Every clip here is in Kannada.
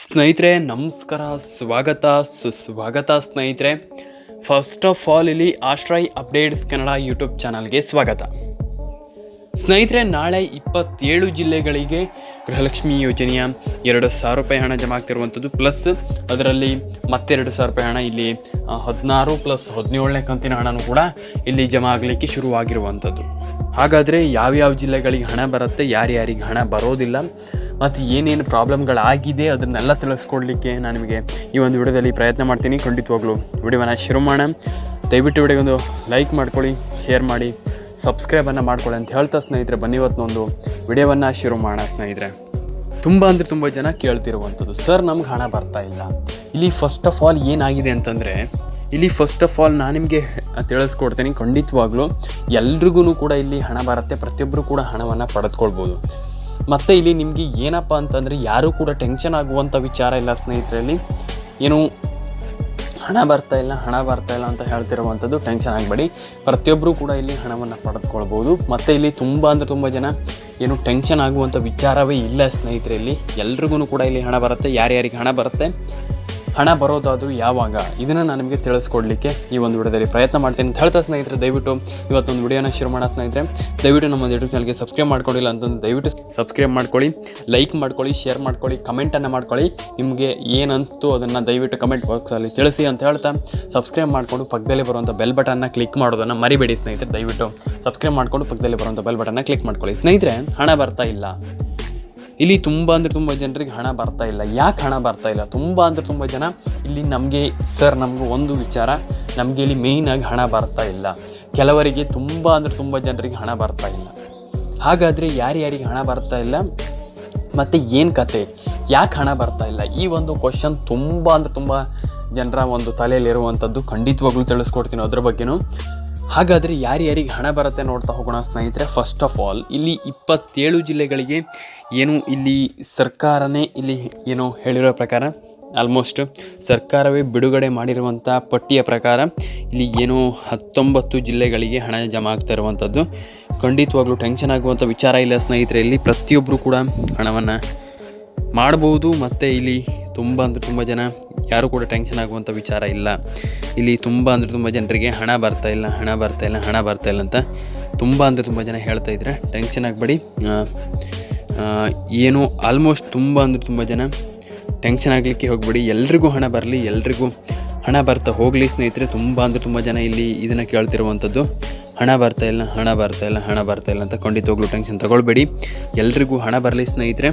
ಸ್ನೇಹಿತರೆ, ನಮಸ್ಕಾರ, ಸ್ವಾಗತ, ಸುಸ್ವಾಗತ ಸ್ನೇಹಿತರೆ. ಫಸ್ಟ್ ಆಫ್ ಆಲ್ ಇಲ್ಲಿ ಆಶ್ರಯ್ ಅಪ್ಡೇಟ್ಸ್ ಕನ್ನಡ ಯೂಟ್ಯೂಬ್ ಚಾನಲ್ಗೆ ಸ್ವಾಗತ. ಸ್ನೇಹಿತರೆ, ನಾಳೆ ಇಪ್ಪತ್ತೇಳು ಜಿಲ್ಲೆಗಳಿಗೆ ಗೃಹಲಕ್ಷ್ಮಿ ಯೋಜನೆಯ ಎರಡು ಸಾವಿರ ರೂಪಾಯಿ ಹಣ ಜಮಾ ಆಗ್ತಿರುವಂಥದ್ದು. ಪ್ಲಸ್ ಅದರಲ್ಲಿ ಮತ್ತೆರಡು ಸಾವಿರ ರೂಪಾಯಿ ಹಣ ಇಲ್ಲಿ ಹದಿನಾರು ಪ್ಲಸ್ ಹದಿನೇಳನೇ ಕಂತಿನ ಹಣನೂ ಕೂಡ ಇಲ್ಲಿ ಜಮಾ ಆಗಲಿಕ್ಕೆ ಶುರುವಾಗಿರುವಂಥದ್ದು. ಹಾಗಾದರೆ ಯಾವ್ಯಾವ ಜಿಲ್ಲೆಗಳಿಗೆ ಹಣ ಬರುತ್ತೆ, ಯಾರ್ಯಾರಿಗೆ ಹಣ ಬರೋದಿಲ್ಲ ಮತ್ತು ಏನೇನು ಪ್ರಾಬ್ಲಮ್ಗಳಾಗಿದೆ ಅದನ್ನೆಲ್ಲ ತಿಳಿಸ್ಕೊಡ್ಲಿಕ್ಕೆ ನಾನು ನಿಮಗೆ ಈ ಒಂದು ವಿಡಿಯೋದಲ್ಲಿ ಪ್ರಯತ್ನ ಮಾಡ್ತೀನಿ. ಖಂಡಿತವಾಗ್ಲೂ ವಿಡಿಯೋನ ಶುರು ಮಾಡೋಣ. ದಯವಿಟ್ಟು ವಿಡಿಯೋಗೊಂದು ಲೈಕ್ ಮಾಡ್ಕೊಳ್ಳಿ, ಶೇರ್ ಮಾಡಿ ಸಬ್ಸ್ಕ್ರೈಬನ್ನು ಮಾಡ್ಕೊಳ್ಳಿ ಅಂತ ಹೇಳ್ತಾ ಸ್ನೇಹಿತರೆ, ಬನ್ನಿ ಇವತ್ತಿನೊಂದು ವಿಡಿಯೋವನ್ನು ಶುರು ಮಾಡೋಣ ಸ್ನೇಹಿತರೆ. ತುಂಬ ಅಂದರೆ ತುಂಬ ಜನ ಕೇಳ್ತಿರುವಂಥದ್ದು, ಸರ್, ನಮ್ಗೆ ಹಣ ಬರ್ತಾ ಇಲ್ಲ. ಇಲ್ಲಿ ಫಸ್ಟ್ ಆಫ್ ಆಲ್ ಏನಾಗಿದೆ ಅಂತಂದರೆ, ಇಲ್ಲಿ ಫಸ್ಟ್ ಆಫ್ ಆಲ್ ನಾನು ನಿಮಗೆ ತಿಳಿಸ್ಕೊಡ್ತೀನಿ. ಖಂಡಿತವಾಗ್ಲೂ ಎಲ್ರಿಗೂ ಕೂಡ ಇಲ್ಲಿ ಹಣ ಬರುತ್ತೆ ಪ್ರತಿಯೊಬ್ಬರು ಕೂಡ ಹಣವನ್ನು ಪಡೆದುಕೊಳ್ಬೋದು. ಮತ್ತು ಇಲ್ಲಿ ನಿಮಗೆ ಏನಪ್ಪ ಅಂತಂದರೆ ಯಾರೂ ಕೂಡ ಟೆನ್ಷನ್ ಆಗುವಂಥ ವಿಚಾರ ಇಲ್ಲ ಸ್ನೇಹಿತರಲ್ಲಿ. ಏನು ಹಣ ಬರ್ತಾ ಇಲ್ಲ, ಹಣ ಬರ್ತಾ ಇಲ್ಲ ಅಂತ ಹೇಳ್ತಿರುವಂಥದ್ದು ಟೆನ್ಷನ್ ಆಗಬೇಡಿ. ಪ್ರತಿಯೊಬ್ಬರೂ ಕೂಡ ಇಲ್ಲಿ ಹಣವನ್ನು ಪಡೆದುಕೊಳ್ಬೋದು. ಮತ್ತು ಇಲ್ಲಿ ತುಂಬ ಅಂದರೆ ತುಂಬ ಜನ ಏನು ಟೆನ್ಷನ್ ಆಗುವಂಥ ವಿಚಾರವೇ ಇಲ್ಲ ಸ್ನೇಹಿತರೆ ಇಲ್ಲಿ ಎಲ್ರಿಗೂ ಕೂಡ ಇಲ್ಲಿ ಹಣ ಬರುತ್ತೆ, ಯಾರ್ಯಾರಿಗೆ ಹಣ ಬರುತ್ತೆ ಹಣ ಬರೋದಾದರೂ ಯಾವಾಗ? ಇದನ್ನು ನಾನು ನಿಮಗೆ ತಿಳಿಸ್ಕೊಡ್ಲಿಕ್ಕೆ ಈ ಒಂದು ವಿಡಿಯೋದಲ್ಲಿ ಪ್ರಯತ್ನ ಮಾಡ್ತೀನಿ. ಅಂತ ಹೇಳ್ತಾ ಸ್ನೇಹಿತರೆ, ದಯವಿಟ್ಟು ಇವತ್ತೊಂದು ವಿಡಿಯೋನ ಶುರು ಮಾಡೋ ಸ್ನೇಹಿತರೆ. ದಯವಿಟ್ಟು ನಮ್ಮ ಯೂಟ್ಯೂಬ್ ಚಾನಲ್ಗೆ ಸಬ್ಸ್ಕ್ರೈಬ್ ಮಾಡ್ಕೊಂಡಿಲ್ಲ ಅಂತಂದು ದಯವಿಟ್ಟು ಸಬ್ಸ್ಕ್ರೈಬ್ ಮಾಡ್ಕೊಳ್ಳಿ ಲೈಕ್ ಮಾಡ್ಕೊಳ್ಳಿ ಶೇರ್ ಮಾಡ್ಕೊಳ್ಳಿ ಕಮೆಂಟನ್ನು ಮಾಡ್ಕೊಳ್ಳಿ. ನಿಮಗೆ ಏನಂತೂ ಅದನ್ನು ದಯವಿಟ್ಟು ಕಮೆಂಟ್ ಬಾಕ್ಸಲ್ಲಿ ತಿಳಿಸಿ ಅಂತ ಹೇಳ್ತಾ ಸಬ್ಸ್ಕ್ರೈಬ್ ಮಾಡಿಕೊಂಡು ಪಕ್ಕದಲ್ಲಿ ಬರುವಂಥ ಬೆಲ್ ಬಟನ್ನ ಕ್ಲಿಕ್ ಮಾಡೋದನ್ನು ಮರಿಬೇಡಿ ಸ್ನೇಹಿತರೆ. ದಯವಿಟ್ಟು ಸಬ್ಸ್ಕ್ರೈಬ್ ಮಾಡಿಕೊಂಡು ಪಕ್ಕದಲ್ಲಿ ಬರುವಂಥ ಬೆಲ್ ಬಟನ್ನ ಕ್ಲಿಕ್ ಮಾಡ್ಕೊಳ್ಳಿ. ಸ್ನೇಹಿತರೆ, ಹಣ ಬರ್ತಾ ಇಲ್ಲ. ಇಲ್ಲಿ ತುಂಬ ಅಂದರೆ ತುಂಬ ಜನರಿಗೆ ಹಣ ಬರ್ತಾ ಇಲ್ಲ. ಯಾಕೆ ಹಣ ಬರ್ತಾ ಇಲ್ಲ? ತುಂಬ ಅಂದರೆ ತುಂಬ ಜನ ಇಲ್ಲಿ ನಮಗೆ ಸರ್ ನಮಗೆ ಒಂದು ವಿಚಾರ, ನಮಗೆ ಇಲ್ಲಿ ಮೇಯ್ನಾಗಿ ಹಣ ಬರ್ತಾ ಇಲ್ಲ. ಕೆಲವರಿಗೆ ತುಂಬ ಅಂದರೆ ತುಂಬ ಜನರಿಗೆ ಹಣ ಬರ್ತಾ ಇಲ್ಲ. ಹಾಗಾದರೆ ಯಾರ್ಯಾರಿಗೆ ಹಣ ಬರ್ತಾ ಇಲ್ಲ? ಮತ್ತು ಏನು ಕತೆ? ಯಾಕೆ ಹಣ ಬರ್ತಾ ಇಲ್ಲ? ಈ ಒಂದು ಕ್ವಶನ್ ತುಂಬ ಅಂದರೆ ತುಂಬ ಜನರ ಒಂದು ತಲೆಯಲ್ಲಿರುವಂಥದ್ದು ಖಂಡಿತವಾಗ್ಲೂ ತಿಳಿಸ್ಕೊಡ್ತೀನಿ ಅದ್ರ ಬಗ್ಗೆನೂ. ಹಾಗಾದರೆ ಯಾರ್ಯಾರಿಗೆ ಹಣ ಬರುತ್ತೆ ನೋಡ್ತಾ ಹೋಗೋಣ ಸ್ನೇಹಿತರೆ. ಫಸ್ಟ್ ಆಫ್ ಆಲ್ ಇಲ್ಲಿ ಇಪ್ಪತ್ತೇಳು ಜಿಲ್ಲೆಗಳಿಗೆ ಏನು ಇಲ್ಲಿ ಸರ್ಕಾರನೇ ಇಲ್ಲಿ ಏನು ಹೇಳಿರೋ ಪ್ರಕಾರ ಆಲ್ಮೋಸ್ಟ್ ಸರ್ಕಾರವೇ ಬಿಡುಗಡೆ ಮಾಡಿರುವಂಥ ಪಟ್ಟಿಯ ಪ್ರಕಾರ ಇಲ್ಲಿ ಏನೋ ಹತ್ತೊಂಬತ್ತು ಜಿಲ್ಲೆಗಳಿಗೆ ಹಣ ಜಮಾ ಆಗ್ತಾ ಇರುವಂಥದ್ದು. ಖಂಡಿತವಾಗ್ಲೂ ಟೆನ್ಷನ್ ಆಗುವಂಥ ವಿಚಾರ ಇಲ್ಲ ಸ್ನೇಹಿತರೆ, ಇಲ್ಲಿ ಪ್ರತಿಯೊಬ್ಬರು ಕೂಡ ಹಣವನ್ನು ಮಾಡ್ಬೋದು, ಮತ್ತು ಇಲ್ಲಿ ತುಂಬ ಅಂದರೆ ತುಂಬ ಜನ, ಯಾರೂ ಕೂಡ ಟೆನ್ಷನ್ ಆಗುವಂಥ ವಿಚಾರ ಇಲ್ಲ. ಇಲ್ಲಿ ತುಂಬ ಅಂದರೆ ತುಂಬ ಜನರಿಗೆ ಹಣ ಬರ್ತಾ ಇಲ್ಲ, ಹಣ ಬರ್ತಾ ಇಲ್ಲ, ಹಣ ಬರ್ತಾ ಇಲ್ಲ ಅಂತ ತುಂಬ ಅಂದರೆ ತುಂಬ ಜನ ಹೇಳ್ತಾ ಇದ್ದಾರೆ ಟೆನ್ಷನ್ ಆಗಬೇಡಿ. ಏನು ಆಲ್ಮೋಸ್ಟ್ ತುಂಬ ಅಂದರೆ ತುಂಬ ಜನ ಟೆನ್ಷನ್ ಆಗಲಿಕ್ಕೆ ಹೋಗಬೇಡಿ. ಎಲ್ರಿಗೂ ಹಣ ಬರಲಿ, ಎಲ್ರಿಗೂ ಹಣ ಬರ್ತಾ ಹೋಗಲಿ ಸ್ನೇಹಿತರೆ. ತುಂಬ ಅಂದರೆ ತುಂಬ ಜನ ಇಲ್ಲಿ ಇದನ್ನು ಕೇಳ್ತಿರುವಂಥದ್ದು ಹಣ ಬರ್ತಾ ಇಲ್ಲ, ಹಣ ಬರ್ತಾ ಇಲ್ಲ, ಹಣ ಬರ್ತಾ ಇಲ್ಲ ಅಂತ ಖಂಡಿತವಾಗ್ಲೂ ಟೆನ್ಷನ್ ತಗೊಳ್ಬೇಡಿ. ಎಲ್ರಿಗೂ ಹಣ ಬರಲಿ ಸ್ನೇಹಿತರೆ.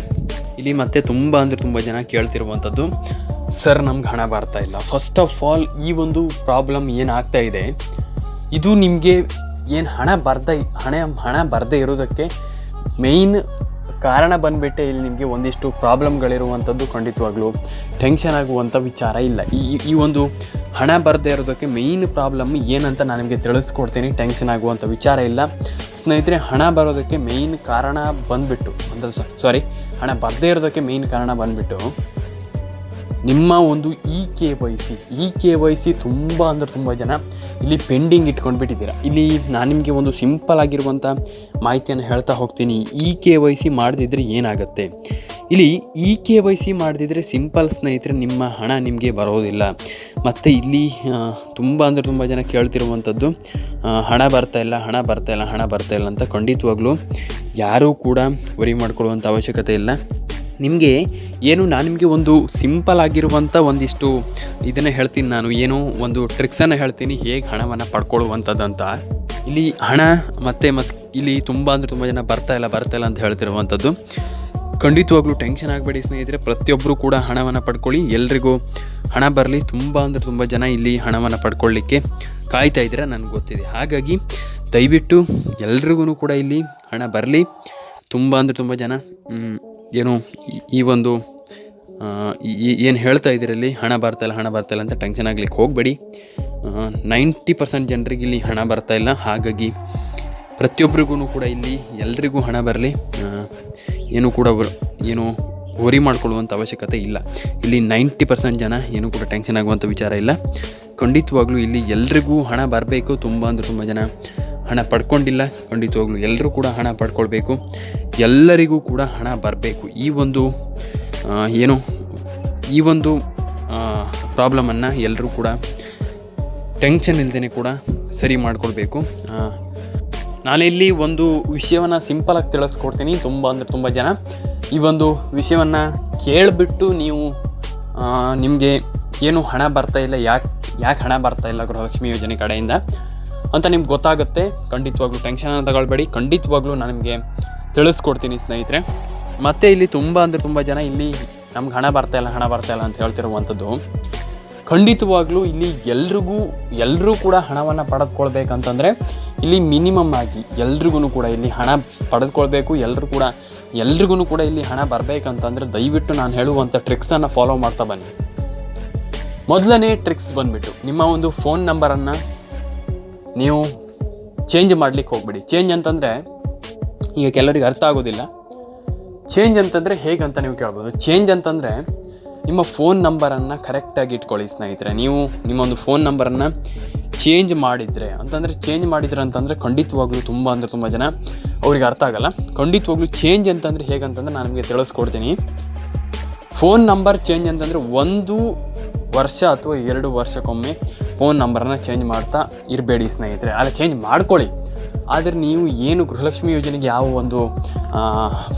ಇಲ್ಲಿ ಮತ್ತೆ ತುಂಬ ಅಂದರೆ ತುಂಬ ಜನ ಕೇಳ್ತಿರುವಂಥದ್ದು ಸರ್, ನಮ್ಗೆ ಹಣ ಬರ್ತಾ ಇಲ್ಲ. ಫಸ್ಟ್ ಆಫ್ ಆಲ್ ಈ ಒಂದು ಪ್ರಾಬ್ಲಮ್ ಏನಾಗ್ತಾ ಇದೆ? ಇದು ನಿಮಗೆ ಏನು ಹಣ ಬರ್ದ, ಹಣ ಹಣ ಬರದೇ ಇರೋದಕ್ಕೆ ಮೇಯ್ನ್ ಕಾರಣ ಬಂದುಬಿಟ್ಟೆ ಇಲ್ಲಿ ನಿಮಗೆ ಒಂದಿಷ್ಟು ಪ್ರಾಬ್ಲಮ್ಗಳಿರುವಂಥದ್ದು ಖಂಡಿತವಾಗ್ಲೂ ಟೆನ್ಷನ್ ಆಗುವಂಥ ವಿಚಾರ ಇಲ್ಲ. ಈ ಈ ಒಂದು ಹಣ ಬರದೇ ಇರೋದಕ್ಕೆ ಮೇಯ್ನ್ ಪ್ರಾಬ್ಲಮ್ ಏನಂತ ನಾನು ನಿಮಗೆ ತಿಳಿಸ್ಕೊಡ್ತೀನಿ. ಟೆನ್ಷನ್ ಆಗುವಂಥ ವಿಚಾರ ಇಲ್ಲ. ಸ್ನೇಹಿತರೆ, ಹಣ ಬರೋದಕ್ಕೆ ಮೇಯ್ನ್ ಕಾರಣ ಬಂದುಬಿಟ್ಟು, ಅಂದರೆ ಸಾರಿ ಹಣ ಬರದೇ ಇರೋದಕ್ಕೆ ಮೇಯ್ನ್ ಕಾರಣ ಬಂದುಬಿಟ್ಟು ನಿಮ್ಮ ಒಂದು E K Y C, E K Y C ತುಂಬ ಅಂದರೆ ತುಂಬ ಜನ ಇಲ್ಲಿ ಪೆಂಡಿಂಗ್ ಇಟ್ಕೊಂಡು ಬಿಟ್ಟಿದ್ದೀರಾ ಇಲ್ಲಿ ನಾನು ನಿಮಗೆ ಒಂದು ಸಿಂಪಲ್ ಆಗಿರುವಂಥ ಮಾಹಿತಿಯನ್ನು ಹೇಳ್ತಾ ಹೋಗ್ತೀನಿ. ಇ ಕೆ ವೈ ಸಿ ಮಾಡದಿದ್ದರೆ ಏನಾಗುತ್ತೆ? ಇಲ್ಲಿ ಇ ಕೆ ವೈ ಸಿ ಮಾಡದಿದ್ದರೆ ಸಿಂಪಲ್ ಸ್ನೇಹಿತರೆ ನಿಮ್ಮ ಹಣ ನಿಮಗೆ ಬರೋದಿಲ್ಲ. ಮತ್ತು ಇಲ್ಲಿ ತುಂಬ ಅಂದರೆ ತುಂಬ ಜನ ಕೇಳ್ತಿರುವಂಥದ್ದು ಹಣ ಬರ್ತಾ ಇಲ್ಲ, ಹಣ ಬರ್ತಾ ಇಲ್ಲ, ಹಣ ಬರ್ತಾ ಇಲ್ಲ ಅಂತ ಖಂಡಿತವಾಗ್ಲೂ ಯಾರೂ ಕೂಡ ವರಿ ಮಾಡ್ಕೊಳ್ಳುವಂಥ ಅವಶ್ಯಕತೆ ಇಲ್ಲ. ನಿಮಗೆ ಏನು ನಾನು ನಿಮಗೆ ಒಂದು ಸಿಂಪಲ್ ಆಗಿರುವಂಥ ಒಂದಿಷ್ಟು ಇದನ್ನು ಹೇಳ್ತೀನಿ ನಾನು. ಏನು ಒಂದು ಟ್ರಿಕ್ಸನ್ನು ಹೇಳ್ತೀನಿ. ಹೇಗೆ ಹಣವನ್ನು ಅಂತ ಇಲ್ಲಿ ಹಣ ಮತ್ತು ಮತ್ತು ಇಲ್ಲಿ ತುಂಬ ಅಂದರೆ ತುಂಬ ಜನ ಬರ್ತಾ ಇಲ್ಲ ಬರ್ತಾ ಇಲ್ಲ ಅಂತ ಹೇಳ್ತಿರುವಂಥದ್ದು ಖಂಡಿತವಾಗ್ಲೂ ಟೆನ್ಷನ್ ಆಗಬೇಡಿ ಸ್ನೇಹಿತರೆ. ಪ್ರತಿಯೊಬ್ಬರು ಕೂಡ ಹಣವನ್ನು ಪಡ್ಕೊಳ್ಳಿ. ಎಲ್ರಿಗೂ ಹಣ ಬರಲಿ. ತುಂಬ ಅಂದರೆ ತುಂಬ ಜನ ಇಲ್ಲಿ ಹಣವನ್ನು ಪಡ್ಕೊಳ್ಳಿಕ್ಕೆ ಕಾಯ್ತಾ ಇದ್ದೀರಾ ನನಗೆ ಗೊತ್ತಿದೆ. ಹಾಗಾಗಿ ದಯವಿಟ್ಟು ಎಲ್ರಿಗೂ ಕೂಡ ಇಲ್ಲಿ ಹಣ ಬರಲಿ. ತುಂಬ ಅಂದರೆ ತುಂಬ ಜನ ಏನು ಈ- ಒಂದು ಏನು ಹೇಳ್ತಾ ಇದ್ದೀರಲ್ಲಿ ಹಣ ಬರ್ತಾ ಇಲ್ಲ, ಹಣ ಬರ್ತಾ ಇಲ್ಲ ಅಂತ ಟೆನ್ಷನ್ ಆಗ್ಲಿಕ್ಕೆ ಹೋಗಬೇಡಿ. ನೈಂಟಿ ಪರ್ಸೆಂಟ್ ಜನರಿಗೆ ಇಲ್ಲಿ ಹಣ ಬರ್ತಾ ಇಲ್ಲ. ಹಾಗಾಗಿ ಪ್ರತಿಯೊಬ್ಬರಿಗೂ ಕೂಡ ಇಲ್ಲಿ ಎಲ್ರಿಗೂ ಹಣ ಬರಲಿ. ಏನು ಕೂಡ ಏನು ವರಿ ಮಾಡ್ಕೊಳ್ಳುವಂಥ ಅವಶ್ಯಕತೆ ಇಲ್ಲ. ಇಲ್ಲಿ ನೈಂಟಿ ಪರ್ಸೆಂಟ್ ಜನ ಏನೂ ಕೂಡ ಟೆನ್ಷನ್ ಆಗುವಂಥ ವಿಚಾರ ಇಲ್ಲ. ಖಂಡಿತವಾಗ್ಲೂ ಇಲ್ಲಿ ಎಲ್ರಿಗೂ ಹಣ ಬರಬೇಕು. ತುಂಬ ಅಂದರೆ ತುಂಬ ಜನ ಹಣ ಪಡ್ಕೊಂಡಿಲ್ಲ. ಖಂಡಿತವಾಗ್ಲೂ ಎಲ್ಲರೂ ಕೂಡ ಹಣ ಪಡ್ಕೊಳ್ಬೇಕು. ಎಲ್ಲರಿಗೂ ಕೂಡ ಹಣ ಬರಬೇಕು. ಈ ಒಂದು ಏನು, ಈ ಒಂದು ಪ್ರಾಬ್ಲಮನ್ನು ಎಲ್ಲರೂ ಕೂಡ ಟೆನ್ಷನ್ ಇಲ್ದೇ ಕೂಡ ಸರಿ ಮಾಡ್ಕೊಳ್ಬೇಕು. ನಾನಿಲ್ಲಿ ಒಂದು ವಿಷಯವನ್ನು ಸಿಂಪಲಾಗಿ ತಿಳಿಸ್ಕೊಡ್ತೀನಿ. ತುಂಬ ಅಂದರೆ ತುಂಬ ಜನ. ಈ ಒಂದು ವಿಷಯವನ್ನು ಕೇಳಿಬಿಟ್ಟು ನೀವು ನಿಮಗೆ ಏನು ಹಣ ಬರ್ತಾ ಇಲ್ಲ, ಯಾಕೆ ಯಾಕೆ ಹಣ ಬರ್ತಾ ಇಲ್ಲ ಗೃಹಲಕ್ಷ್ಮಿ ಯೋಜನೆ ಕಡೆಯಿಂದ. ಅಂತ ನಿಮ್ಗೆ ಗೊತ್ತಾಗುತ್ತೆ, ಖಂಡಿತವಾಗ್ಲೂ ಟೆನ್ಷನ್ ತಗೊಳ್ಬೇಡಿ. ಖಂಡಿತವಾಗ್ಲೂ ನಾನು ನಿಮಗೆ ತಿಳಿಸ್ಕೊಡ್ತೀನಿ ಸ್ನೇಹಿತರೆ. ಮತ್ತು ಇಲ್ಲಿ ತುಂಬ ಅಂದರೆ ತುಂಬ ಜನ ಇಲ್ಲಿ ನಮ್ಗೆ ಹಣ ಬರ್ತಾ ಇಲ್ಲ, ಹಣ ಬರ್ತಾ ಇಲ್ಲ ಅಂತ ಹೇಳ್ತಿರುವಂಥದ್ದು. ಖಂಡಿತವಾಗ್ಲೂ ಇಲ್ಲಿ ಎಲ್ರಿಗೂ ಎಲ್ಲರೂ ಕೂಡ ಹಣವನ್ನು ಪಡೆದುಕೊಳ್ಬೇಕಂತಂದರೆ ಇಲ್ಲಿ ಮಿನಿಮಮ್ ಆಗಿ ಎಲ್ರಿಗೂ ಕೂಡ ಇಲ್ಲಿ ಹಣ ಪಡೆದುಕೊಳ್ಬೇಕು ಎಲ್ಲರೂ ಕೂಡ ಎಲ್ರಿಗೂ ಕೂಡ ಇಲ್ಲಿ ಹಣ ಬರಬೇಕಂತಂದರೆ ದಯವಿಟ್ಟು ನಾನು ಹೇಳುವಂಥ ಟ್ರಿಕ್ಸನ್ನು ಫಾಲೋ ಮಾಡ್ತಾ ಬನ್ನಿ. ಮೊದಲನೇ ಟ್ರಿಕ್ಸ್ ಬಂದುಬಿಟ್ಟು, ನಿಮ್ಮ ಒಂದು ಫೋನ್ ನಂಬರನ್ನು ನೀವು ಚೇಂಜ್ ಮಾಡ್ಲಿಕ್ಕೆ ಹೋಗ್ಬೇಡಿ. ಚೇಂಜ್ ಅಂತಂದರೆ ಈಗ ಕೆಲವರಿಗೆ ಅರ್ಥ ಆಗೋದಿಲ್ಲ. ಚೇಂಜ್ ಅಂತಂದರೆ ಹೇಗಂತ ನೀವು ಕೇಳ್ಬೋದು. ಚೇಂಜ್ ಅಂತಂದರೆ ನಿಮ್ಮ ಫೋನ್ ನಂಬರನ್ನು ಕರೆಕ್ಟಾಗಿ ಇಟ್ಕೊಳ್ಳಿ ಸ್ನೇಹಿತರೆ. ನೀವು ನಿಮ್ಮೊಂದು ಫೋನ್ ನಂಬರನ್ನು ಚೇಂಜ್ ಮಾಡಿದರೆ, ಅಂತಂದರೆ ಚೇಂಜ್ ಮಾಡಿದ್ರೆ ಅಂತಂದರೆ ಖಂಡಿತವಾಗ್ಲೂ ತುಂಬ ಅಂದರೆ ತುಂಬ ಜನ ಅವ್ರಿಗೆ ಅರ್ಥ ಆಗಲ್ಲ. ಖಂಡಿತವಾಗ್ಲೂ ಚೇಂಜ್ ಅಂತಂದರೆ ಹೇಗಂತಂದ್ರೆ ನಾನು ನಿಮಗೆ ತಿಳಿಸ್ಕೊಡ್ತೀನಿ. ಫೋನ್ ನಂಬರ್ ಚೇಂಜ್ ಅಂತಂದರೆ ಒಂದು ವರ್ಷ ಅಥವಾ ಎರಡು ವರ್ಷಕ್ಕೊಮ್ಮೆ ಫೋನ್ ನಂಬರನ್ನು ಚೇಂಜ್ ಮಾಡ್ತಾ ಇರಬೇಡಿ ಸ್ನೇಹಿತರೆ. ಅಲ್ಲ ಚೇಂಜ್ ಮಾಡ್ಕೊಳ್ಳಿ. ಆದರೆ ನೀವು ಏನು ಗೃಹಲಕ್ಷ್ಮಿ ಯೋಜನೆಗೆ ಯಾವ ಒಂದು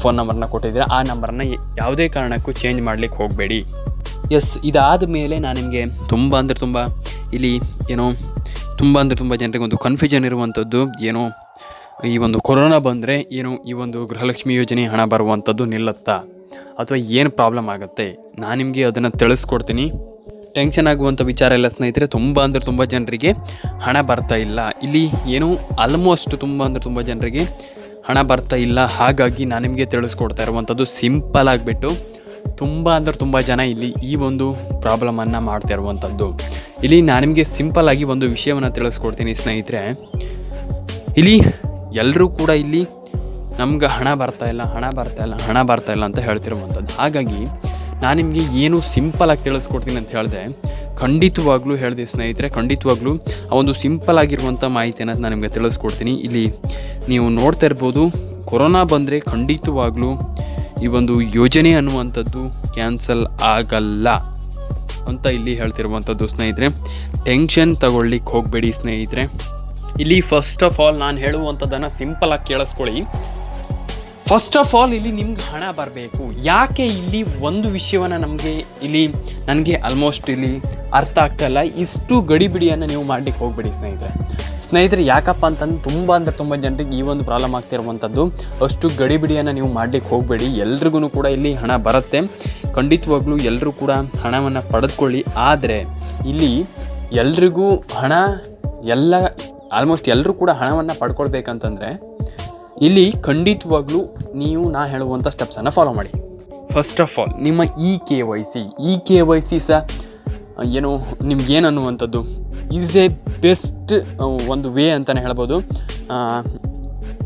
ಫೋನ್ ನಂಬರನ್ನ ಕೊಟ್ಟಿದ್ದೀರಾ, ಆ ನಂಬರನ್ನು ಯಾವುದೇ ಕಾರಣಕ್ಕೂ ಚೇಂಜ್ ಮಾಡಲಿಕ್ಕೆ ಹೋಗಬೇಡಿ. ಎಸ್ ಇದಾದ ಮೇಲೆ ನಾನು ನಿಮಗೆ ತುಂಬ ಅಂದರೆ ತುಂಬ ಇಲ್ಲಿ ಏನೋ ತುಂಬ ಅಂದರೆ ತುಂಬ ಜನರಿಗೆ ಒಂದು ಕನ್ಫ್ಯೂಷನ್ ಇರುವಂಥದ್ದು ಏನೋ ಈ ಒಂದು ಕೊರೋನಾ ಬಂದರೆ ಏನು ಈ ಒಂದು ಗೃಹಲಕ್ಷ್ಮಿ ಯೋಜನೆ ಹಣ ಬರುವಂಥದ್ದು ನಿಲ್ಲುತ್ತಾ? ಅಥವಾ ಏನು ಪ್ರಾಬ್ಲಮ್ ಆಗುತ್ತೆ? ನಾನು ನಿಮಗೆ ಅದನ್ನು ತಿಳಿಸ್ಕೊಡ್ತೀನಿ. ಟೆನ್ಷನ್ ಆಗುವಂಥ ವಿಚಾರ ಎಲ್ಲ ಸ್ನೇಹಿತರೆ, ತುಂಬ ಅಂದರೆ ತುಂಬ ಜನರಿಗೆ ಹಣ ಬರ್ತಾ ಇಲ್ಲ. ಇಲ್ಲಿ ಏನು ಆಲ್ಮೋಸ್ಟ್ ತುಂಬ ಅಂದರೆ ತುಂಬ ಜನರಿಗೆ ಹಣ ಬರ್ತಾ ಇಲ್ಲ. ಹಾಗಾಗಿ ನಾನು ನಿಮಗೆ ತಿಳಿಸ್ಕೊಡ್ತಾ ಇರುವಂಥದ್ದು ಸಿಂಪಲ್ ಆಗಿಬಿಟ್ಟು ತುಂಬ ಅಂದರೆ ತುಂಬ ಜನ ಇಲ್ಲಿ ಈ ಒಂದು ಪ್ರಾಬ್ಲಮನ್ನು ಮಾಡ್ತಾ ಇರುವಂಥದ್ದು. ಇಲ್ಲಿ ನಾನು ನಿಮಗೆ ಸಿಂಪಲ್ ಆಗಿ ಒಂದು ವಿಷಯವನ್ನು ತಿಳಿಸ್ಕೊಡ್ತೀನಿ ಸ್ನೇಹಿತರೆ. ಇಲ್ಲಿ ಎಲ್ಲರೂ ಕೂಡ ಇಲ್ಲಿ ನಮ್ಗೆ ಹಣ ಬರ್ತಾ ಇಲ್ಲ, ಹಣ ಬರ್ತಾ ಇಲ್ಲ, ಹಣ ಬರ್ತಾ ಇಲ್ಲ ಅಂತ ಹೇಳ್ತಿರುವಂಥದ್ದು. ಹಾಗಾಗಿ ನಾನು ನಿಮಗೆ ಏನು ಸಿಂಪಲಾಗಿ ತಿಳಿಸ್ಕೊಡ್ತೀನಿ ಅಂತ ಹೇಳಿದೆ, ಖಂಡಿತವಾಗ್ಲೂ ಹೇಳಿದೆ ಸ್ನೇಹಿತರೆ, ಖಂಡಿತವಾಗ್ಲೂ ಆ ಒಂದು ಸಿಂಪಲ್ ಆಗಿರುವಂಥ ಮಾಹಿತಿಯನ್ನು ನಾನು ನಿಮಗೆ ತಿಳಿಸ್ಕೊಡ್ತೀನಿ. ಇಲ್ಲಿ ನೀವು ನೋಡ್ತಾ ಇರ್ಬೋದು, ಕೊರೋನಾ ಬಂದರೆ ಖಂಡಿತವಾಗ್ಲೂ ಈ ಒಂದು ಯೋಜನೆ ಅನ್ನುವಂಥದ್ದು ಕ್ಯಾನ್ಸಲ್ ಆಗಲ್ಲ ಅಂತ ಇಲ್ಲಿ ಹೇಳ್ತಿರುವಂಥದ್ದು ಸ್ನೇಹಿತರೆ. ಟೆನ್ಷನ್ ತಗೊಳ್ಳಿಕ್ಕೆ ಹೋಗಬೇಡಿ ಸ್ನೇಹಿತರೆ. ಇಲ್ಲಿ ಫಸ್ಟ್ ಆಫ್ ಆಲ್ ನಾನು ಹೇಳುವಂಥದ್ದನ್ನು ಸಿಂಪಲಾಗಿ ಕೇಳಿಸ್ಕೊಳ್ಳಿ. ಫಸ್ಟ್ ಆಫ್ ಆಲ್ ಇಲ್ಲಿ ನಿಮ್ಗೆ ಹಣ ಬರಬೇಕು. ಯಾಕೆ ಇಲ್ಲಿ ಒಂದು ವಿಷಯವನ್ನು ನಮಗೆ ಇಲ್ಲಿ ನನಗೆ ಆಲ್ಮೋಸ್ಟ್ ಇಲ್ಲಿ ಅರ್ಥ ಆಗ್ತಾಯಿಲ್ಲ ಇಷ್ಟು ಗಡಿಬಿಡಿಯನ್ನು ನೀವು ಮಾಡಲಿಕ್ಕೆ ಹೋಗಬೇಡಿ ಸ್ನೇಹಿತರೆ. ಸ್ನೇಹಿತರೆ, ಯಾಕಪ್ಪ ಅಂತಂದು ತುಂಬ ಅಂದರೆ ತುಂಬ ಜನರಿಗೆ ಈ ಒಂದು ಪ್ರಾಬ್ಲಮ್ ಆಗ್ತಿರುವಂಥದ್ದು ಅಷ್ಟು ಗಡಿಬಿಡಿಯನ್ನು ನೀವು ಮಾಡಲಿಕ್ಕೆ ಹೋಗಬೇಡಿ. ಎಲ್ರಿಗೂ ಕೂಡ ಇಲ್ಲಿ ಹಣ ಬರುತ್ತೆ. ಖಂಡಿತವಾಗ್ಲೂ ಎಲ್ಲರೂ ಕೂಡ ಹಣವನ್ನು ಪಡೆದುಕೊಳ್ಳಿ. ಆದರೆ ಇಲ್ಲಿ ಎಲ್ರಿಗೂ ಹಣ, ಎಲ್ಲ ಆಲ್ಮೋಸ್ಟ್ ಎಲ್ಲರೂ ಕೂಡ ಹಣವನ್ನು ಪಡ್ಕೊಳ್ಬೇಕಂತಂದರೆ ಇಲ್ಲಿ ಖಂಡಿತವಾಗ್ಲೂ ನೀವು ನಾ ಹೇಳುವಂಥ ಸ್ಟೆಪ್ಸನ್ನು ಫಾಲೋ ಮಾಡಿ. ಫಸ್ಟ್ ಆಫ್ ಆಲ್ ನಿಮ್ಮ E K Y C E K Y C ಸಹ ಏನು, ನಿಮ್ಗೇನು ಅನ್ನುವಂಥದ್ದು ಈಸ್ ಎ ಬೆಸ್ಟ್ ಒಂದು ವೇ ಅಂತಲೇ ಹೇಳ್ಬೋದು.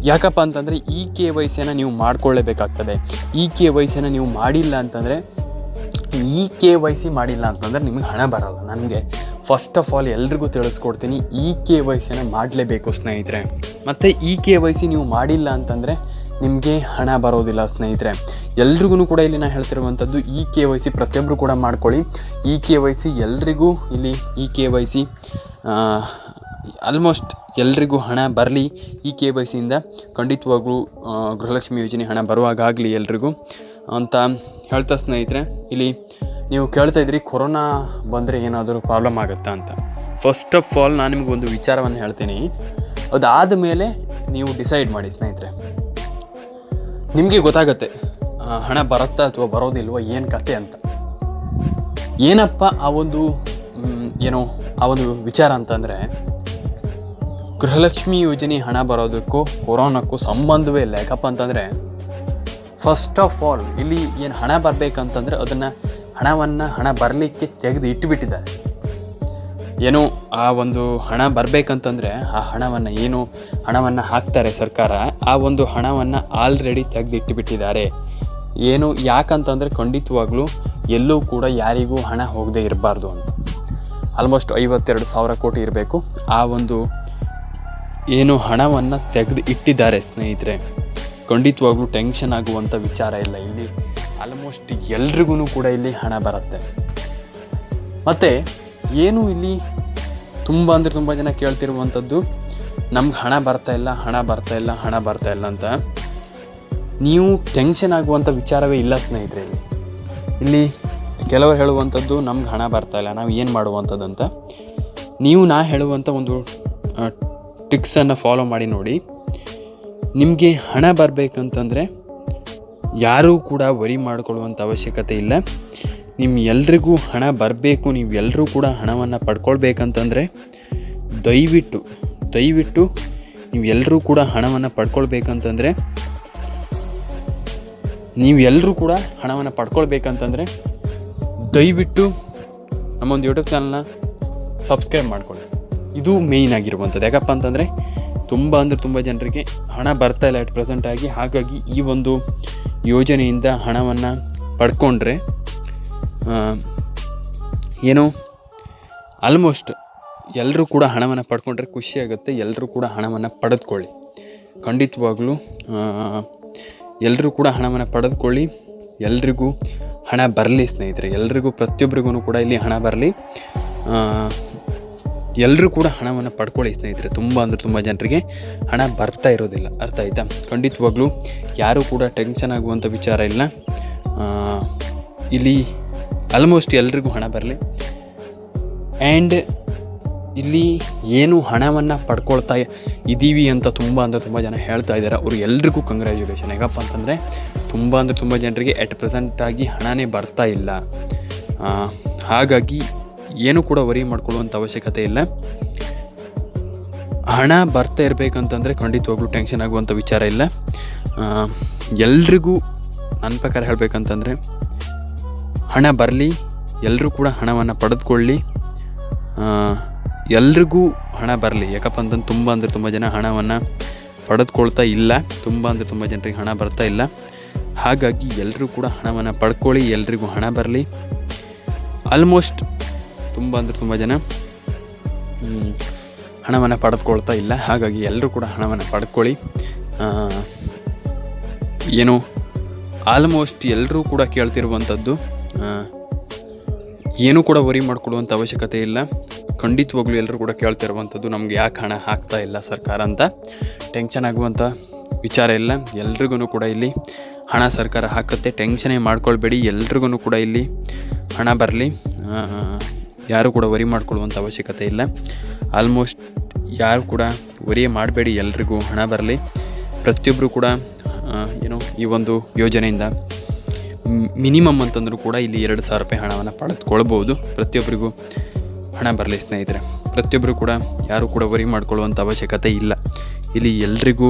ಯಾಕಪ್ಪ ಅಂತಂದರೆ ಇ ಕೆ ವೈ ಸಿಯನ್ನು ನೀವು ಮಾಡ್ಕೊಳ್ಳೇಬೇಕಾಗ್ತದೆ. ಇ ಕೆ ವೈ ಸಿಯನ್ನು ನೀವು ಮಾಡಿಲ್ಲ ಅಂತಂದರೆ ಇ ಕೆ ವೈ ಸಿ ಮಾಡಿಲ್ಲ ಅಂತಂದರೆ ನಿಮಗೆ ಹಣ ಬರಲ್ಲ ನನಗೆ. ಫಸ್ಟ್ ಆಫ್ ಆಲ್ ಎಲ್ರಿಗೂ ತಿಳಿಸ್ಕೊಡ್ತೀನಿ ಇ ಕೆ ವೈ ಸಿನ ಮಾಡಲೇಬೇಕು ಸ್ನೇಹಿತರೆ. ಮತ್ತು ಇ ಕೆ ವೈ ಸಿ ನೀವು ಮಾಡಿಲ್ಲ ಅಂತಂದರೆ ನಿಮಗೆ ಹಣ ಬರೋದಿಲ್ಲ ಸ್ನೇಹಿತರೆ. ಎಲ್ರಿಗೂ ಕೂಡ ಇಲ್ಲಿ ನಾನು ಹೇಳ್ತಿರುವಂಥದ್ದು ಇ ಕೆ ವೈ ಸಿ ಪ್ರತಿಯೊಬ್ಬರು ಕೂಡ ಮಾಡ್ಕೊಳ್ಳಿ. ಇ ಕೆ ವೈ ಸಿ ಎಲ್ರಿಗೂ ಇಲ್ಲಿ E K Y C almost ಎಲ್ರಿಗೂ ಹಣ ಬರಲಿ. ಈ ಕೆ ವೈ ಸಿಯಿಂದ ಖಂಡಿತವಾಗ್ಲೂ ಗೃಹಲಕ್ಷ್ಮಿ ಯೋಜನೆ ಹಣ ಬರುವಾಗಲಿ ಎಲ್ರಿಗೂ ಅಂತ ಹೇಳ್ತಾ ಸ್ನೇಹಿತರೆ, ಇಲ್ಲಿ ನೀವು ಕೇಳ್ತಾ ಇದ್ರಿ ಕೊರೋನಾ ಬಂದರೆ ಏನಾದರೂ ಪ್ರಾಬ್ಲಮ್ ಆಗುತ್ತಾ ಅಂತ. ಫಸ್ಟ್ ಆಫ್ ಆಲ್ ನಾನು ನಿಮಗೊಂದು ವಿಚಾರವನ್ನು ಹೇಳ್ತೀನಿ. ಅದಾದ ಮೇಲೆ ನೀವು ಡಿಸೈಡ್ ಮಾಡಿ ಸ್ನೇಹಿತರೆ. ನಿಮಗೆ ಗೊತ್ತಾಗತ್ತೆ ಹಣ ಬರುತ್ತಾ ಅಥವಾ ಬರೋದಿಲ್ವೋ, ಏನು ಕತೆ ಅಂತ. ಏನಪ್ಪ ಆ ಒಂದು ಏನೋ, ಆ ಒಂದು ವಿಚಾರ ಅಂತಂದರೆ, ಗೃಹಲಕ್ಷ್ಮಿ ಯೋಜನೆ ಹಣ ಬರೋದಕ್ಕೂ, ಕೊರೋನಾಕ್ಕೂ ಸಂಬಂಧವೇ ಇಲ್ಲ. ಯಾಕಪ್ಪ ಅಂತಂದರೆ ಫಸ್ಟ್ ಆಫ್ ಆಲ್ ಇಲ್ಲಿ ಏನು ಹಣ ಬರಬೇಕಂತಂದರೆ, ಅದನ್ನು ಹಣವನ್ನು ಹಣ ಬರಲಿಕ್ಕೆ ತೆಗೆದು ಇಟ್ಟುಬಿಟ್ಟಿದ್ದಾರೆ ಏನು ಆ ಒಂದು ಹಣ ಬರಬೇಕಂತಂದರೆ ಆ ಹಣವನ್ನು ಏನು ಹಣವನ್ನು ಹಾಕ್ತಾರೆ ಸರ್ಕಾರ, ಆ ಒಂದು ಹಣವನ್ನು ಆಲ್ರೆಡಿ ತೆಗೆದಿಟ್ಟುಬಿಟ್ಟಿದ್ದಾರೆ ಏನು ಯಾಕಂತಂದರೆ ಖಂಡಿತವಾಗ್ಲೂ ಎಲ್ಲೂ ಕೂಡ ಯಾರಿಗೂ ಹಣ ಹೋಗದೇ ಇರಬಾರ್ದು ಅಂತ. ಆಲ್ಮೋಸ್ಟ್ ಐವತ್ತೆರಡು ಸಾವಿರ ಕೋಟಿ ಇರಬೇಕು. ಆ ಒಂದು ಏನು ಹಣವನ್ನು ತೆಗೆದು ಇಟ್ಟಿದ್ದಾರೆ ಸ್ನೇಹಿತರೆ, ಖಂಡಿತವಾಗ್ಲೂ ಟೆನ್ಷನ್ ಆಗುವಂಥ ವಿಚಾರ ಇಲ್ಲ ಇಲ್ಲಿ. ಆಲ್ಮೋಸ್ಟ್ ಎಲ್ರಿಗೂ ಕೂಡ ಇಲ್ಲಿ ಹಣ ಬರುತ್ತೆ. ಮತ್ತು ಏನು ಇಲ್ಲಿ ತುಂಬ ಅಂದರೆ ತುಂಬ ಜನ ಕೇಳ್ತಿರುವಂಥದ್ದು, ನಮ್ಗೆ ಹಣ ಬರ್ತಾ ಇಲ್ಲ, ಹಣ ಬರ್ತಾ ಇಲ್ಲ, ಹಣ ಬರ್ತಾ ಇಲ್ಲ ಅಂತ. ನೀವು ಟೆನ್ಷನ್ ಆಗುವಂಥ ವಿಚಾರವೇ ಇಲ್ಲ ಸ್ನೇಹಿತರೆ ಇಲ್ಲಿ. ಇಲ್ಲಿ ಕೆಲವರು ಹೇಳುವಂಥದ್ದು, ನಮ್ಗೆ ಹಣ ಬರ್ತಾ ಇಲ್ಲ, ನಾವು ಏನು ಮಾಡುವಂಥದ್ದು ಅಂತ. ನೀವು ನಾ ಹೇಳುವಂಥ ಒಂದು ಟಿಕ್ಸನ್ನು ಫಾಲೋ ಮಾಡಿ ನೋಡಿ. ನಿಮಗೆ ಹಣ ಬರಬೇಕಂತಂದರೆ ಯಾರೂ ಕೂಡ ವರಿ ಮಾಡಿಕೊಳ್ಳುವಂಥ ಅವಶ್ಯಕತೆ ಇಲ್ಲ. ನಿಮ್ಮ ಎಲ್ರಿಗೂ ಹಣ ಬರಬೇಕು, ನೀವು ಎಲ್ಲರೂ ಕೂಡ ಹಣವನ್ನು ಪಡ್ಕೊಳ್ಬೇಕಂತಂದರೆ ದಯವಿಟ್ಟು ದಯವಿಟ್ಟು ನೀವು ಎಲ್ಲರೂ ಕೂಡ ಹಣವನ್ನು ಪಡ್ಕೊಳ್ಬೇಕಂತಂದರೆ ನೀವು ಎಲ್ಲರೂ ಕೂಡ ಹಣವನ್ನು ಪಡ್ಕೊಳ್ಬೇಕಂತಂದರೆ ದಯವಿಟ್ಟು ನಮ್ಮೊಂದು ಯೂಟ್ಯೂಬ್ ಚಾನಲ್ನ ಸಬ್ಸ್ಕ್ರೈಬ್ ಮಾಡ್ಕೊಳ್ಳಿ. ಇದು ಮೇಯ್ನ್ ಆಗಿರುವಂಥದ್ದು. ಯಾಕಪ್ಪ ಅಂತಂದರೆ ತುಂಬ ಅಂದರೆ ತುಂಬ ಜನರಿಗೆ ಹಣ ಬರ್ತಾ ಇಲ್ಲ ಅಟ್ ಪ್ರೆಸೆಂಟ್ ಆಗಿ. ಹಾಗಾಗಿ ಈ ಒಂದು ಯೋಜನೆಯಿಂದ ಹಣವನ್ನು ಪಡ್ಕೊಂಡ್ರೆ ಏನು? ಆಲ್ಮೋಸ್ಟ್ ಎಲ್ಲರೂ ಕೂಡ ಹಣವನ್ನು ಪಡ್ಕೊಂಡ್ರೆ ಖುಷಿಯಾಗುತ್ತೆ ಎಲ್ಲರೂ ಕೂಡ ಹಣವನ್ನು ಪಡೆದುಕೊಳ್ಳಿ. ಖಂಡಿತವಾಗ್ಲೂ ಎಲ್ಲರೂ ಕೂಡ ಹಣವನ್ನು ಪಡೆದುಕೊಳ್ಳಿ. ಎಲ್ರಿಗೂ ಹಣ ಬರಲಿ ಸ್ನೇಹಿತರೆ. ಎಲ್ರಿಗೂ ಪ್ರತಿಯೊಬ್ಬರಿಗೂ ಕೂಡ ಇಲ್ಲಿ ಹಣ ಬರಲಿ. ಎಲ್ಲರೂ ಕೂಡ ಹಣವನ್ನು ಪಡ್ಕೊಳ್ಳಿ ಸ್ನೇಹಿತರೆ. ತುಂಬ ಅಂದರೆ ತುಂಬ ಜನರಿಗೆ ಹಣ ಬರ್ತಾ ಇರೋದಿಲ್ಲ. ಅರ್ಥ ಆಯಿತಾ? ಖಂಡಿತವಾಗ್ಲೂ ಯಾರೂ ಕೂಡ ಟೆನ್ಷನ್ ಆಗುವಂಥ ವಿಚಾರ ಇಲ್ಲ. ಇಲ್ಲಿ ಆಲ್ಮೋಸ್ಟ್ ಎಲ್ರಿಗೂ ಹಣ ಬರಲಿ. ಆ್ಯಂಡ್ ಇಲ್ಲಿ ಏನು ಹಣವನ್ನು ಪಡ್ಕೊಳ್ತಾ ಇದ್ದೀವಿ ಅಂತ ತುಂಬ ಅಂದರೆ ತುಂಬ ಜನ ಹೇಳ್ತಾ ಇದ್ದಾರೆ. ಅವರು ಎಲ್ರಿಗೂ ಕಂಗ್ರ್ಯಾಚುಲೇಷನ್ ಹೇಗಪ್ಪ ಅಂತಂದರೆ ತುಂಬ ಅಂದರೆ ತುಂಬ ಜನರಿಗೆ ಎಟ್ ಪ್ರೆಸೆಂಟಾಗಿ ಹಣನೇ ಬರ್ತಾ ಇಲ್ಲ. ಹಾಗಾಗಿ ಏನು ಕೂಡ ವರಿ ಮಾಡ್ಕೊಳ್ಳುವಂಥ ಅವಶ್ಯಕತೆ ಇಲ್ಲ. ಹಣ ಬರ್ತಾ ಇರಬೇಕಂತಂದರೆ ಖಂಡಿತವಾಗ್ಲೂ ಟೆನ್ಷನ್ ಆಗುವಂಥ ವಿಚಾರ ಇಲ್ಲ. ಎಲ್ರಿಗೂ ನನ್ನ ಪ್ರಕಾರ ಹೇಳಬೇಕಂತಂದರೆ ಹಣ ಬರಲಿ ಎಲ್ಲರೂ ಕೂಡ ಹಣವನ್ನು ಪಡೆದುಕೊಳ್ಳಿ. ಎಲ್ರಿಗೂ ಹಣ ಬರಲಿ. ಯಾಕಪ್ಪ ಅಂತಂದು ತುಂಬ ಅಂದರೆ ತುಂಬ ಜನ ಹಣವನ್ನು ಪಡೆದುಕೊಳ್ತಾ ಇಲ್ಲ. ತುಂಬ ಅಂದರೆ ತುಂಬ ಜನರಿಗೆ ಹಣ ಬರ್ತಾ ಇಲ್ಲ. ಹಾಗಾಗಿ ಎಲ್ಲರೂ ಕೂಡ ಹಣವನ್ನು ಪಡ್ಕೊಳ್ಳಿ, ಎಲ್ರಿಗೂ ಹಣ ಬರಲಿ. ಆಲ್ಮೋಸ್ಟ್ ತುಂಬ ಅಂದರೆ ತುಂಬ ಜನ ಹಣವನ್ನು ಪಡೆದುಕೊಳ್ತಾ ಇಲ್ಲ. ಹಾಗಾಗಿ ಎಲ್ಲರೂ ಕೂಡ ಹಣವನ್ನು ಪಡ್ಕೊಳ್ಳಿ. ಏನು ಆಲ್ಮೋಸ್ಟ್ ಎಲ್ಲರೂ ಕೂಡ ಕೇಳ್ತಿರುವಂಥದ್ದು ಏನೂ ಕೂಡ ವರಿ ಮಾಡ್ಕೊಳ್ಳುವಂಥ ಅವಶ್ಯಕತೆ ಇಲ್ಲ. ಖಂಡಿತವಾಗ್ಲೂ ಎಲ್ಲರೂ ಕೂಡ ಕೇಳ್ತಿರುವಂಥದ್ದು ನಮ್ಗೆ ಯಾಕೆ ಹಣ ಹಾಕ್ತಾ ಇಲ್ಲ ಸರ್ಕಾರ ಅಂತ. ಟೆನ್ಷನ್ ಆಗುವಂಥ ವಿಚಾರ ಇಲ್ಲ. ಎಲ್ರಿಗೂ ಕೂಡ ಇಲ್ಲಿ ಹಣ ಸರ್ಕಾರ ಹಾಕುತ್ತೆ. ಟೆನ್ಷನೇ ಮಾಡ್ಕೊಳ್ಬೇಡಿ. ಎಲ್ರಿಗೂ ಕೂಡ ಇಲ್ಲಿ ಹಣ ಬರಲಿ. ಯಾರು ಕೂಡ ವರಿ ಮಾಡ್ಕೊಳ್ಳುವಂಥ ಅವಶ್ಯಕತೆ ಇಲ್ಲ. ಆಲ್ಮೋಸ್ಟ್ ಯಾರು ಕೂಡ ವರಿ ಮಾಡಬೇಡಿ. ಎಲ್ರಿಗೂ ಹಣ ಬರಲಿ. ಪ್ರತಿಯೊಬ್ಬರು ಕೂಡ ಏನು ಈ ಒಂದು ಯೋಜನೆಯಿಂದ. ಮಿನಿಮಮ್ ಅಂತಂದರೂ ಕೂಡ ಇಲ್ಲಿ ಎರಡು ಸಾವಿರ ರೂಪಾಯಿ ಹಣವನ್ನು ಪಡೆದುಕೊಳ್ಬೋದು. ಪ್ರತಿಯೊಬ್ಬರಿಗೂ ಹಣ ಬರಲಿ ಸ್ನೇಹಿತರೆ. ಪ್ರತಿಯೊಬ್ಬರು ಕೂಡ ಯಾರು ಕೂಡ ವರಿ ಮಾಡ್ಕೊಳ್ಳುವಂಥ ಅವಶ್ಯಕತೆ ಇಲ್ಲ. ಇಲ್ಲಿ ಎಲ್ರಿಗೂ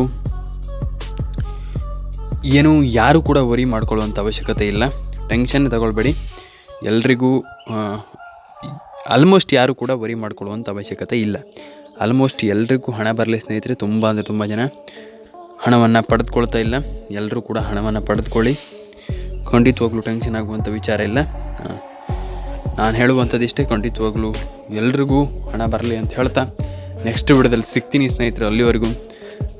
ಏನು ಯಾರು ಕೂಡ ವರಿ ಮಾಡ್ಕೊಳ್ಳುವಂಥ ಅವಶ್ಯಕತೆ ಇಲ್ಲ. ಟೆನ್ಷನ್ ತಗೊಳ್ಬೇಡಿ. ಎಲ್ರಿಗೂ ಆಲ್ಮೋಸ್ಟ್ ಯಾರು ಕೂಡ ವರಿ ಮಾಡ್ಕೊಳ್ಳುವಂಥ ಅವಶ್ಯಕತೆ ಇಲ್ಲ. ಆಲ್ಮೋಸ್ಟ್ ಎಲ್ರಿಗೂ ಹಣ ಬರಲಿ ಸ್ನೇಹಿತರೆ. ತುಂಬ ಅಂದರೆ ತುಂಬ ಜನ ಹಣವನ್ನು ಪಡೆದುಕೊಳ್ತಾ ಇಲ್ಲ. ಎಲ್ಲರೂ ಕೂಡ ಹಣವನ್ನು ಪಡೆದುಕೊಳ್ಳಿ. ಖಂಡಿತವಾಗ್ಲೂ ಟೆನ್ಷನ್ ಆಗುವಂಥ ವಿಚಾರ ಇಲ್ಲ. ನಾನು ಹೇಳುವಂಥದ್ದು ಇಷ್ಟೇ ಖಂಡಿತವಾಗ್ಲೂ ಎಲ್ರಿಗೂ ಹಣ ಬರಲಿ ಅಂತ ಹೇಳ್ತಾ ನೆಕ್ಸ್ಟ್ ವಿಡಿಯೋದಲ್ಲಿ ಸಿಗ್ತೀನಿ ಸ್ನೇಹಿತರೆ ಅಲ್ಲಿವರೆಗೂ.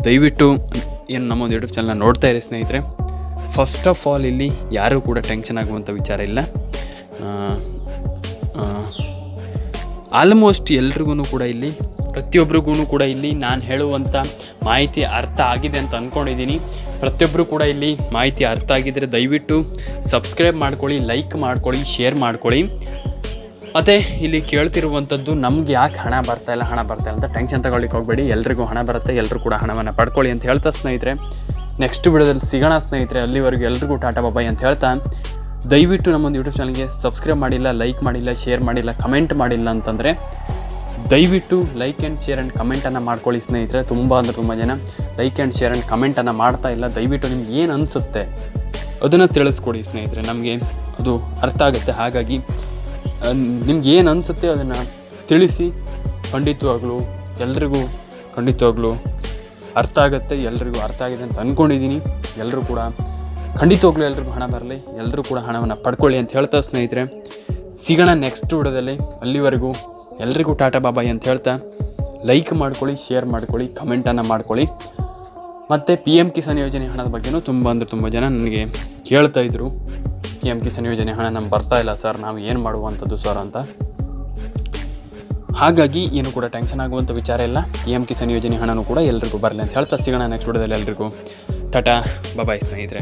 ದಯವಿಟ್ಟು ಏನು ನಮ್ಮೊಂದು ಯೂಟ್ಯೂಬ್ ಚಾನಲ್ನ ನೋಡ್ತಾ ಇರಿ ಸ್ನೇಹಿತರೆ. ಫಸ್ಟ್ ಆಫ್ ಆಲ್ ಇಲ್ಲಿ ಯಾರೂ ಕೂಡ ಟೆನ್ಷನ್ ಆಗುವಂಥ ವಿಚಾರ ಇಲ್ಲ. ಆಲ್ಮೋಸ್ಟ್ ಎಲ್ರಿಗೂ ಕೂಡ ಇಲ್ಲಿ ಪ್ರತಿಯೊಬ್ಬರಿಗೂ ಕೂಡ ಇಲ್ಲಿ ನಾನು ಹೇಳುವಂಥ ಮಾಹಿತಿ ಅರ್ಥ ಆಗಿದೆ ಅಂತ ಅಂದ್ಕೊಂಡಿದ್ದೀನಿ ಪ್ರತಿಯೊಬ್ಬರು ಕೂಡ ಇಲ್ಲಿ ಮಾಹಿತಿ ಅರ್ಥ ಆಗಿದ್ದರೆ ದಯವಿಟ್ಟು ಸಬ್ಸ್ಕ್ರೈಬ್ ಮಾಡ್ಕೊಳ್ಳಿ, ಲೈಕ್ ಮಾಡ್ಕೊಳ್ಳಿ, ಶೇರ್ ಮಾಡ್ಕೊಳ್ಳಿ. ಮತ್ತು ಇಲ್ಲಿ ಕೇಳ್ತಿರುವಂಥದ್ದು ನಮ್ಗೆ ಯಾಕೆ ಹಣ ಬರ್ತಾ ಇಲ್ಲ, ಹಣ ಬರ್ತಾ ಇಲ್ಲ ಅಂತ ಟೆನ್ಷನ್ ತಗೊಳ್ಳಿಕ್ಕೆ ಹೋಗಬೇಡಿ. ಎಲ್ರಿಗೂ ಹಣ ಬರುತ್ತೆ ಎಲ್ಲರೂ ಕೂಡ ಹಣವನ್ನು ಪಡ್ಕೊಳ್ಳಿ ಅಂತ ಹೇಳ್ತಾ ಸ್ನೇಹಿತರೆ. ನೆಕ್ಸ್ಟ್ ವಿಡಿಯೋದಲ್ಲಿ ಸಿಗೋಣ ಸ್ನೇಹಿತರೆ. ಅಲ್ಲಿವರೆಗೂ ಎಲ್ರಿಗೂ ಟಾಟಾ ಬಾಬಾಯ್ ಅಂತ ಹೇಳ್ತಾ. ದಯವಿಟ್ಟು ನಮ್ಮೊಂದು ಯೂಟ್ಯೂಬ್ ಚಾನಲ್ಗೆ ಸಬ್ಸ್ಕ್ರೈಬ್ ಮಾಡಿಲ್ಲ, ಲೈಕ್ ಮಾಡಿಲ್ಲ, ಶೇರ್ ಮಾಡಿಲ್ಲ, ಕಮೆಂಟ್ ಮಾಡಿಲ್ಲ ಅಂತಂದರೆ ದಯವಿಟ್ಟು ಲೈಕ್ ಆ್ಯಂಡ್ ಶೇರ್ ಆ್ಯಂಡ್ ಕಮೆಂಟನ್ನು ಮಾಡ್ಕೊಳ್ಳಿ ಸ್ನೇಹಿತರೆ. ತುಂಬ ಅಂದರೆ ತುಂಬ ಜನ ಲೈಕ್ ಆ್ಯಂಡ್ ಶೇರ್ ಆ್ಯಂಡ್ ಕಮೆಂಟನ್ನು ಮಾಡ್ತಾ ಇಲ್ಲ. ದಯವಿಟ್ಟು ನಿಮ್ಗೆ ಏನು ಅನಿಸುತ್ತೆ ಅದನ್ನು ತಿಳಿಸ್ಕೊಡಿ ಸ್ನೇಹಿತರೆ. ನಮಗೆ ಅದು ಅರ್ಥ ಆಗುತ್ತೆ. ಹಾಗಾಗಿ ನಿಮ್ಗೆ ಏನು ಅನಿಸುತ್ತೆ ಅದನ್ನು ತಿಳಿಸಿ. ಖಂಡಿತವಾಗ್ಲೂ ಎಲ್ರಿಗೂ, ಖಂಡಿತವಾಗ್ಲೂ ಅರ್ಥ ಆಗುತ್ತೆ. ಎಲ್ರಿಗೂ ಅರ್ಥ ಆಗಿದೆ ಅಂತ ಅಂದ್ಕೊಂಡಿದ್ದೀನಿ ಎಲ್ಲರೂ ಕೂಡ ಖಂಡಿತವಾಗ್ಲೂ ಎಲ್ರಿಗೂ ಹಣ ಬರಲಿ. ಎಲ್ಲರೂ ಕೂಡ ಹಣವನ್ನು ಪಡ್ಕೊಳ್ಳಿ ಅಂತ ಹೇಳ್ತಾ ಸ್ನೇಹಿತರೆ. ಸಿಗೋಣ ನೆಕ್ಸ್ಟ್ ವಿಡಿಯೋದಲ್ಲಿ. ಅಲ್ಲಿವರೆಗೂ ಎಲ್ರಿಗೂ ಟಾಟಾ ಬಾಬಾಯ್ ಅಂತ ಹೇಳ್ತಾ ಲೈಕ್ ಮಾಡ್ಕೊಳ್ಳಿ ಶೇರ್ ಮಾಡ್ಕೊಳ್ಳಿ ಕಮೆಂಟನ್ನು ಮಾಡ್ಕೊಳ್ಳಿ. ಮತ್ತು ಪಿ ಎಂ ಕಿಸಾನ್ ಯೋಜನೆ ಹಣದ ಬಗ್ಗೆನೂ ತುಂಬ ಅಂದರೆ ತುಂಬ ಜನ ನನಗೆ ಕೇಳ್ತಾ ಇದ್ರು. ಪಿ ಎಂ ಕಿಸಾನ್ ಯೋಜನೆ ಹಣ ನಮ್ಗೆ ಬರ್ತಾ ಇಲ್ಲ ಸರ್ ನಾವು ಏನು ಮಾಡುವಂಥದ್ದು ಸರ್ ಅಂತ. ಹಾಗಾಗಿ ಏನು ಕೂಡ ಟೆನ್ಷನ್ ಆಗುವಂಥ ವಿಚಾರ ಇಲ್ಲ. ಪಿ ಎಂ ಕಿಸಾನ್ ಯೋಜನೆ ಹಣನೂ ಕೂಡ ಎಲ್ರಿಗೂ ಬರಲಿ ಅಂತ ಹೇಳ್ತಾ, ಸಿಗೋಣ ನೆಕ್ಸ್ಟ್ ವಿಡಿಯೋದಲ್ಲಿ ಎಲ್ರಿಗೂ. ಟಾಟಾ, ಬಾಬಾಯ್ ಸ್ನೇಹಿತರೆ.